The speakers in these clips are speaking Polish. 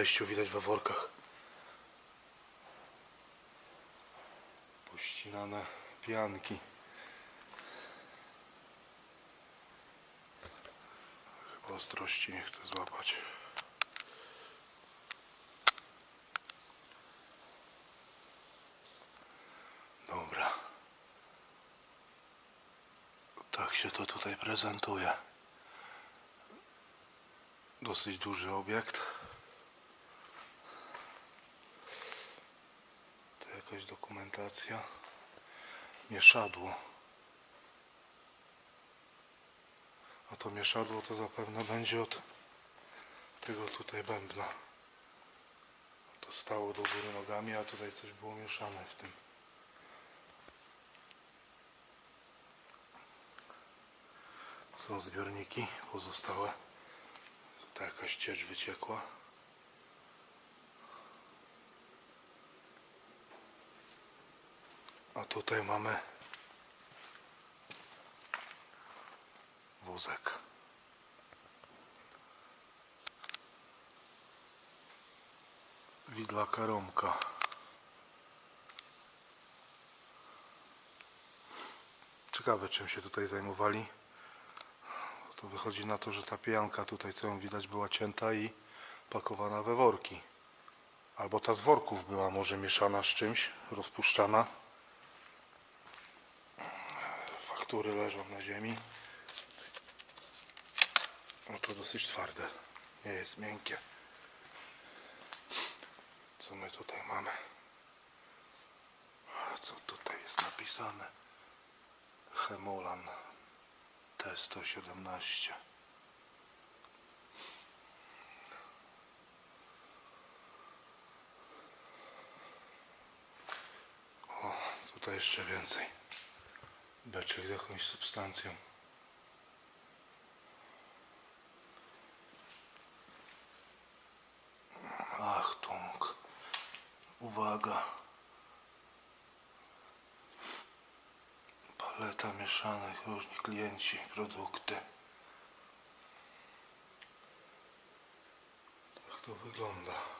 wejściu widać we workach. Pościnane pianki. Chyba ostrości nie chcę złapać. Dobra. Tak się to tutaj prezentuje. Dosyć duży obiekt. To jakaś dokumentacja. Mieszadło. A to mieszadło to zapewne będzie od tego tutaj bębna. To stało do góry nogami, a tutaj coś było mieszane w tym. Są zbiorniki pozostałe. Tutaj jakaś ciecz wyciekła. Tutaj mamy wózek. Widla karomka. Ciekawe czym się tutaj zajmowali. To wychodzi na to, że ta pijanka tutaj, co ją widać, była cięta i pakowana we worki. Albo ta z worków była może mieszana z czymś, rozpuszczana. Faktury leżą na ziemi. No to dosyć twarde. Nie jest miękkie. Co my tutaj mamy? A Co tutaj jest napisane? Hemolan T117. O, tutaj jeszcze więcej. Beczek z jakąś substancją. Achtung. Uwaga. Paleta mieszanych, różni klienci, produkty. Tak to wygląda.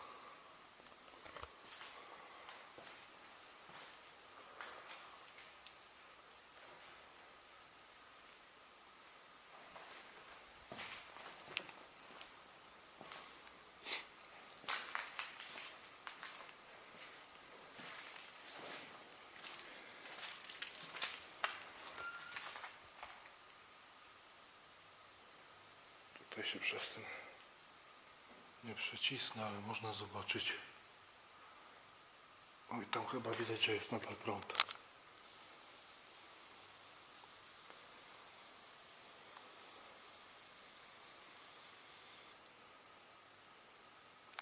Się przez ten nie przecisnę, ale można zobaczyć. Oj, tam chyba widać, że jest nadal prąd.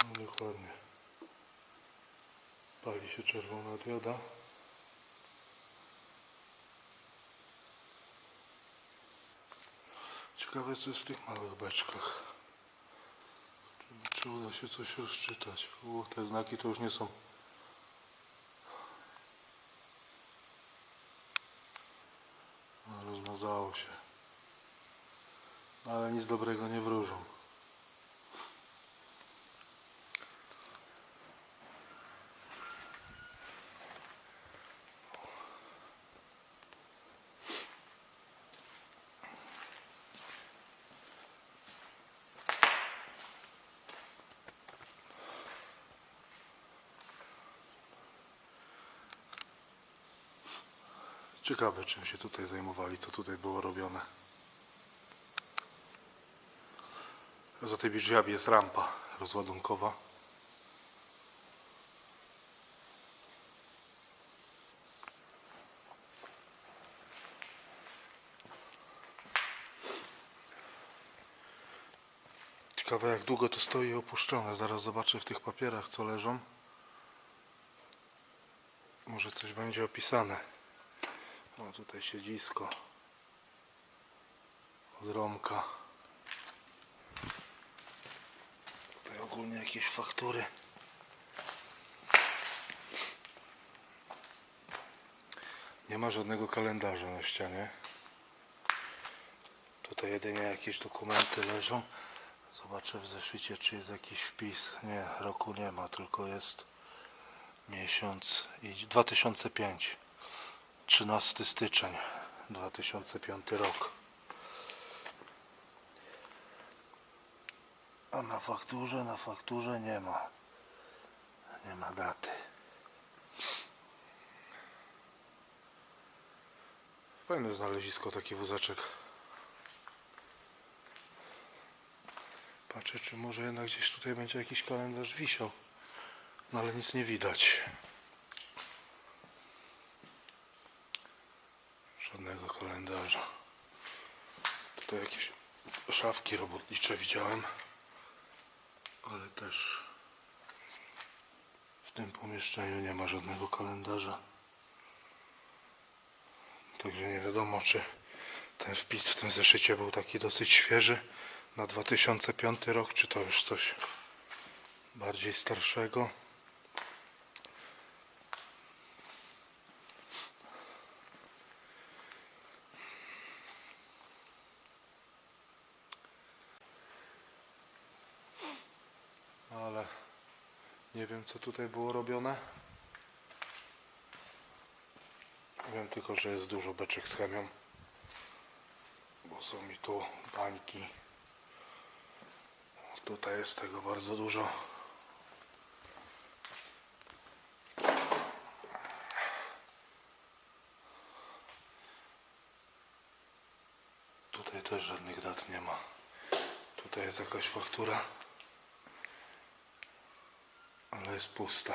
No dokładnie. Pali się czerwona dioda. Ciekawe co jest w tych małych beczkach. Czy, czy uda się coś rozczytać? U, te znaki to już nie są. No, rozmazało się. No, Ale nic dobrego nie wróżą. Ciekawe czym się tutaj zajmowali, co tutaj było robione. Za tymi drzwiami jest rampa rozładunkowa. Ciekawe jak długo to stoi opuszczone. Zaraz zobaczę w tych papierach co leżą. Może coś będzie opisane. O, tutaj siedzisko od Romka. Tutaj ogólnie jakieś faktury. Nie ma żadnego kalendarza na ścianie. Tutaj jedynie jakieś dokumenty leżą. Zobaczę w zeszycie, czy jest jakiś wpis. Nie, roku nie ma, tylko jest miesiąc i 2005. 13 styczeń 2005 rok. A na fakturze, na fakturze nie ma. Nie ma daty. Fajne znalezisko taki wózeczek. Patrzę, czy może jednak gdzieś tutaj będzie jakiś kalendarz wisiał. No ale nic nie widać. Żadnego kalendarza. Tutaj jakieś szafki robotnicze widziałem. Ale też w tym pomieszczeniu nie ma żadnego kalendarza. Także nie wiadomo, czy ten wpis w tym zeszycie był taki dosyć świeży na 2005 rok, czy to już coś bardziej starszego. Ale nie wiem, co tutaj było robione. Wiem tylko, że jest dużo beczek z chemią. Bo są mi tu bańki. Tutaj jest tego bardzo dużo. Tutaj też żadnych dat nie ma. Tutaj jest jakaś faktura ale jest pusta.